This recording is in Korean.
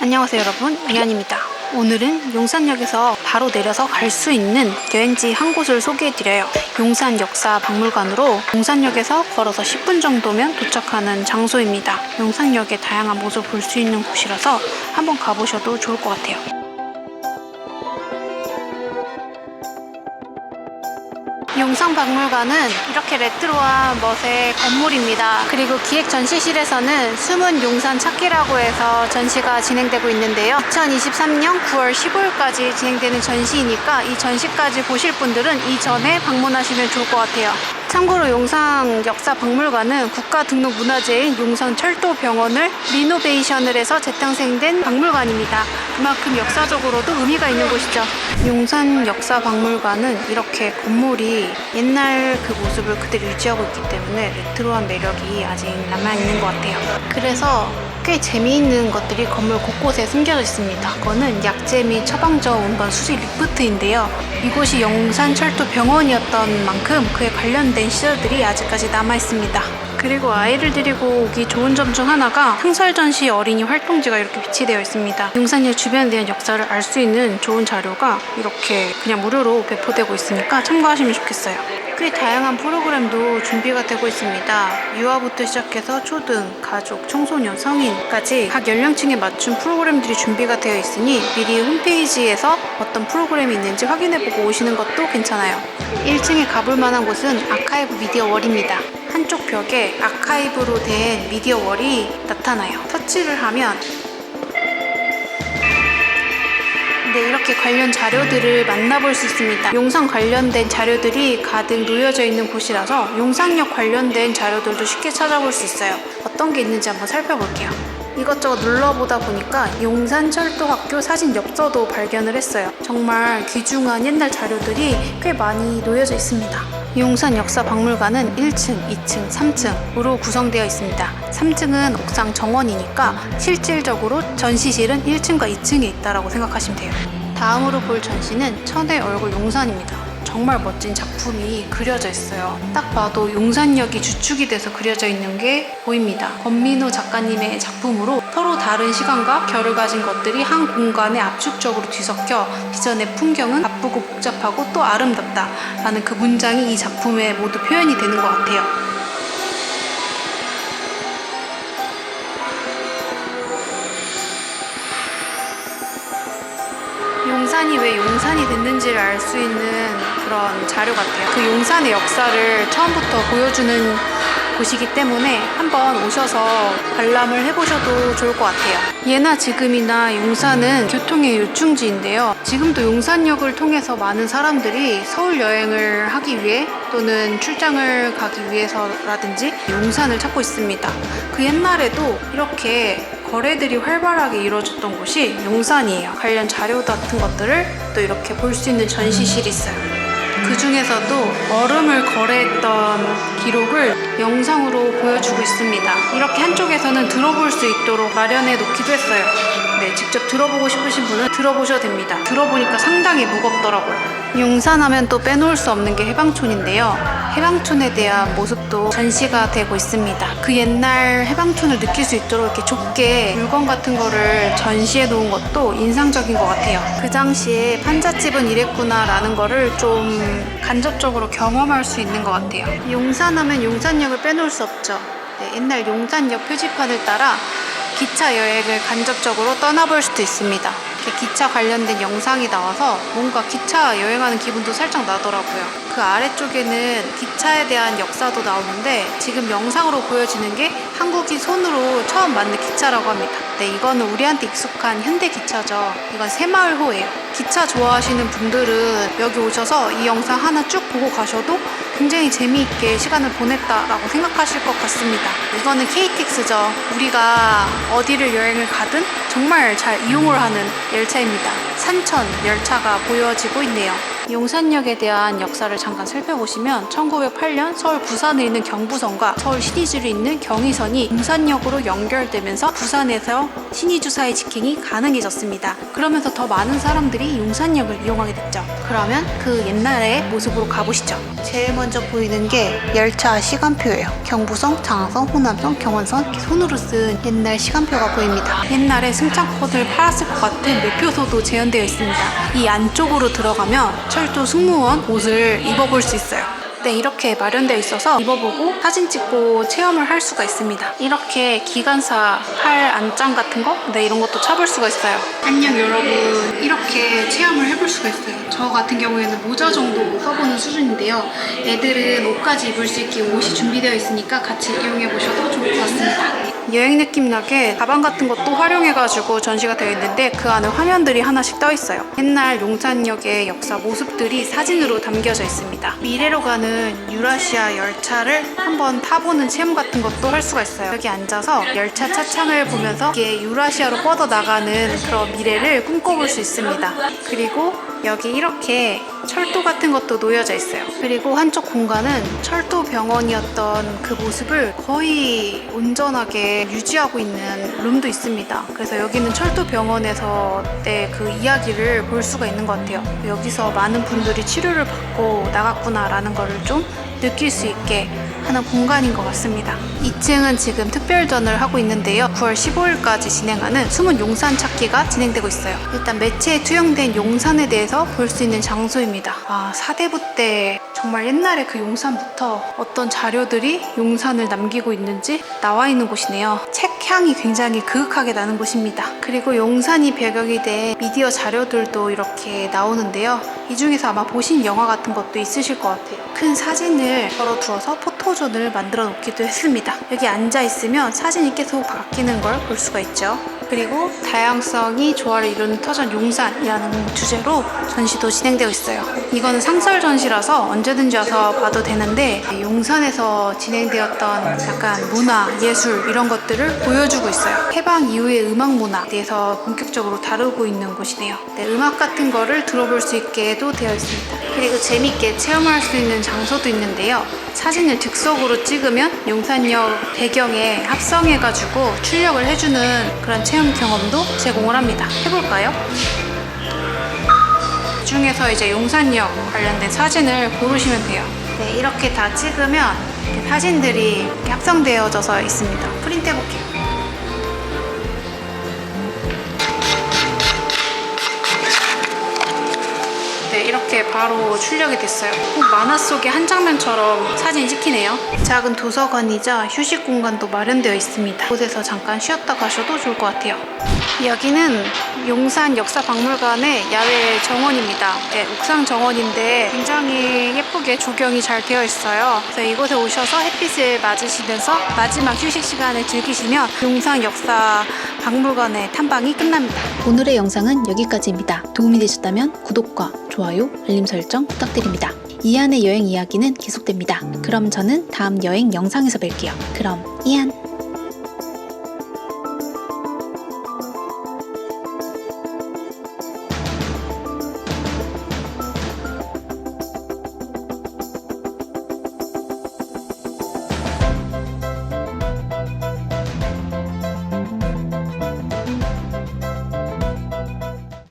안녕하세요 여러분. 미안입니다. 오늘은 용산역에서 바로 내려서 갈 수 있는 여행지 한 곳을 소개해드려요. 용산 역사 박물관으로 용산역에서 걸어서 10분 정도면 도착하는 장소입니다. 용산역의 다양한 모습을 볼수 있는 곳이라서 한번 가보셔도 좋을 것 같아요 용산박물관은 이렇게 레트로한 멋의 건물입니다. 그리고 기획 전시실에서는 숨은 용산 찾기라고 해서 전시가 진행되고 있는데요. 2023년 9월 15일까지 진행되는 전시이니까 이 전시까지 보실 분들은 이전에 방문하시면 좋을 것 같아요. 참고로 용산 역사 박물관은 국가 등록 문화재인 용산 철도병원을 리노베이션을 해서 재탄생된 박물관입니다. 그만큼 역사적으로도 의미가 있는 곳이죠. 용산 역사 박물관은 이렇게 건물이 옛날 그 모습을 그대로 유지하고 있기 때문에 레트로한 매력이 아직 남아 있는 것 같아요. 그래서 꽤 재미있는 것들이 건물 곳곳에 숨겨져 있습니다. 그거는 약재 및 처방전 운반 수집 리프트인데요. 이곳이 용산철도 병원이었던 만큼 그에 관련된 시설들이 아직까지 남아 있습니다. 그리고 아이를 데리고 오기 좋은 점 중 하나가 상설전시 어린이 활동지가 이렇게 비치되어 있습니다. 용산역 주변에 대한 역사를 알 수 있는 좋은 자료가 이렇게 그냥 무료로 배포되고 있으니까 참고하시면 좋겠어요. 꽤 다양한 프로그램도 준비가 되고 있습니다. 유아부터 시작해서 초등, 가족, 청소년, 성인까지 각 연령층에 맞춘 프로그램들이 준비가 되어 있으니 미리 홈페이지에서 어떤 프로그램이 있는지 확인해보고 오시는 것도 괜찮아요. 1층에 가볼 만한 곳은 아카이브 미디어 월입니다. 한쪽 벽에 아카이브로 된 미디어 월이 나타나요. 터치를 하면 네, 이렇게 관련 자료들을 만나볼 수 있습니다. 용산 관련된 자료들이 가득 놓여져 있는 곳이라서 용산역 관련된 자료들도 쉽게 찾아볼 수 있어요. 어떤 게 있는지 한번 살펴볼게요. 이것저것 눌러보다 보니까 용산철도학교 사진 엽서도 발견을 했어요. 정말 귀중한 옛날 자료들이 꽤 많이 놓여져 있습니다. 용산 역사박물관은 1층, 2층, 3층으로 구성되어 있습니다. 3층은 옥상 정원이니까 실질적으로 전시실은 1층과 2층에 있다고 생각하시면 돼요. 다음으로 볼 전시는 천의 얼굴 용산입니다. 정말 멋진 작품이 그려져 있어요. 딱 봐도 용산역이 주축이 돼서 그려져 있는 게 보입니다. 권민호 작가님의 작품으로 서로 다른 시간과 결을 가진 것들이 한 공간에 압축적으로 뒤섞여 기존의 풍경은 바쁘고 복잡하고 또 아름답다 라는 그 문장이 이 작품에 모두 표현이 되는 것 같아요. 용산이 왜 용산이 됐는지를 알 수 있는 그런 자료 같아요. 그 용산의 역사를 처음부터 보여주는 곳이기 때문에 한번 오셔서 관람을 해보셔도 좋을 것 같아요. 예나 지금이나 용산은 교통의 요충지인데요. 지금도 용산역을 통해서 많은 사람들이 서울 여행을 하기 위해 또는 출장을 가기 위해서라든지 용산을 찾고 있습니다. 그 옛날에도 이렇게 거래들이 활발하게 이루어졌던 곳이 용산이에요. 관련 자료 같은 것들을 또 이렇게 볼 수 있는 전시실이 있어요. 그 중에서도 얼음을 거래했던 기록을 영상으로 보여주고 있습니다. 이렇게 한쪽에서는 들어볼 수 있도록 마련해 놓기도 했어요. 네, 직접 들어보고 싶으신 분은 들어보셔도 됩니다. 들어보니까 상당히 무겁더라고요. 용산하면 또 빼놓을 수 없는 게 해방촌인데요. 해방촌에 대한 모습도 전시가 되고 있습니다. 그 옛날 해방촌을 느낄 수 있도록 이렇게 좁게 물건 같은 거를 전시해 놓은 것도 인상적인 것 같아요. 그 당시에 판잣집은 이랬구나라는 거를 좀 간접적으로 경험할 수 있는 것 같아요. 용산하면 용산역을 빼놓을 수 없죠. 네, 옛날 용산역 표지판을 따라 기차 여행을 간접적으로 떠나볼 수도 있습니다. 기차 관련된 영상이 나와서 뭔가 기차 여행하는 기분도 살짝 나더라고요. 그 아래쪽에는 기차에 대한 역사도 나오는데 지금 영상으로 보여지는 게 한국인 손으로 처음 만든 기차라고 합니다. 네, 이거는 우리한테 익숙한 현대 기차죠. 이건 새마을호예요. 기차 좋아하시는 분들은 여기 오셔서 이 영상 하나 쭉 보고 가셔도 굉장히 재미있게 시간을 보냈다라고 생각하실 것 같습니다. 이거는 KTX죠. 우리가 어디를 여행을 가든 정말 잘 이용을 하는 열차입니다. 산천 열차가 보여지고 있네요. 용산역에 대한 역사를 잠깐 살펴보시면 1908년 서울 부산에 있는 경부선과 서울 신의주로 있는 경의선이 용산역으로 연결되면서 부산에서 신의주사의 직행이 가능해졌습니다. 그러면서 더 많은 사람들이 용산역을 이용하게 됐죠. 그러면 그 옛날의 모습으로 가보시죠. 제일 먼저 보이는 게 열차 시간표예요. 경부선, 장항선, 호남선, 경원선 손으로 쓴 옛날 시간표가 보입니다. 옛날에 승차권을 팔았을 것 같은 매표소도 재현되어 있습니다. 이 안쪽으로 들어가면 철도 승무원 옷을 입어볼 수 있어요. 네, 이렇게 마련되어 있어서 입어보고 사진 찍고 체험을 할 수가 있습니다. 이렇게 기관사 팔 안장 같은 거? 네, 이런 것도 쳐볼 수가 있어요. 안녕 여러분. 이렇게 체험을 해볼 수가 있어요. 저 같은 경우에는 모자 정도 써보는 수준인데요. 애들은 옷까지 입을 수 있게 옷이 준비되어 있으니까 같이 이용해 보셔도 좋을 것 같습니다. 여행 느낌 나게 가방 같은 것도 활용해가지고 전시가 되어 있는데 그 안에 화면들이 하나씩 떠 있어요. 옛날 용산역의 역사 모습들이 사진으로 담겨져 있습니다. 미래로 가는 유라시아 열차를 한번 타보는 체험 같은 것도 할 수가 있어요. 여기 앉아서 열차 차창을 보면서 이게 유라시아로 뻗어 나가는 그런 미래를 꿈꿔볼 수 있습니다. 그리고 여기 이렇게 철도 같은 것도 놓여져 있어요. 그리고 한쪽 공간은 철도 병원이었던 그 모습을 거의 온전하게 유지하고 있는 룸도 있습니다. 그래서 여기는 철도 병원에서 때 그 이야기를 볼 수가 있는 것 같아요. 여기서 많은 분들이 치료를 받고 나갔구나라는 거를 좀 느낄 수 있게 하는 공간인 것 같습니다. 2층은 지금 특별전을 하고 있는데요. 9월 15일까지 진행하는 숨은 용산 찾기가 진행되고 있어요. 일단 매체에 투영된 용산에 대해서 볼 수 있는 장소입니다. 아, 사대부 때 정말 옛날에 그 용산부터 어떤 자료들이 용산을 남기고 있는지 나와 있는 곳이네요. 책 향이 굉장히 그윽하게 나는 곳입니다. 그리고 용산이 배경이 된 미디어 자료들도 이렇게 나오는데요. 이 중에서 아마 보신 영화 같은 것도 있으실 것 같아요. 큰 사진을 걸어두어서 포토존을 만들어 놓기도 했습니다. 여기 앉아 있으면 사진이 계속 바뀌는 걸 볼 수가 있죠. 그리고 다양성이 조화를 이루는 터전 용산이라는 주제로 전시도 진행되어 있어요. 이거는 상설 전시라서 언제든지 와서 봐도 되는데 용산에서 진행되었던 약간 문화, 예술 이런 것들을 보여주고 있어요. 해방 이후의 음악 문화에 대해서 본격적으로 다루고 있는 곳이네요. 네, 음악 같은 거를 들어볼 수 있게도 되어 있습니다. 그리고 재밌게 체험할 수 있는 장소도 있는데요. 사진을 즉석으로 찍으면 용산역 배경에 합성해가지고 출력을 해주는 그런 체험 경험도 제공을 합니다. 해볼까요? 그 중에서 이제 용산역 관련된 사진을 고르시면 돼요. 네, 이렇게 다 찍으면 사진들이 합성되어져서 있습니다. 프린트 해볼게요. 바로 출력이 됐어요. 꼭 만화 속의 한 장면처럼 사진이 찍히네요. 작은 도서관이자 휴식 공간도 마련되어 있습니다. 곳에서 잠깐 쉬었다 가셔도 좋을 것 같아요. 여기는 용산 역사박물관의 야외 정원입니다. 네, 옥상 정원인데 굉장히 예쁘게 조경이 잘 되어 있어요. 그래서 이곳에 오셔서 햇빛을 맞으시면서 마지막 휴식 시간을 즐기시면 용산 역사 박물관의 탐방이 끝납니다. 오늘의 영상은 여기까지입니다. 도움이 되셨다면 구독과 좋아요, 알림 설정 부탁드립니다. 이안의 여행 이야기는 계속됩니다. 그럼 저는 다음 여행 영상에서 뵐게요. 그럼 이안!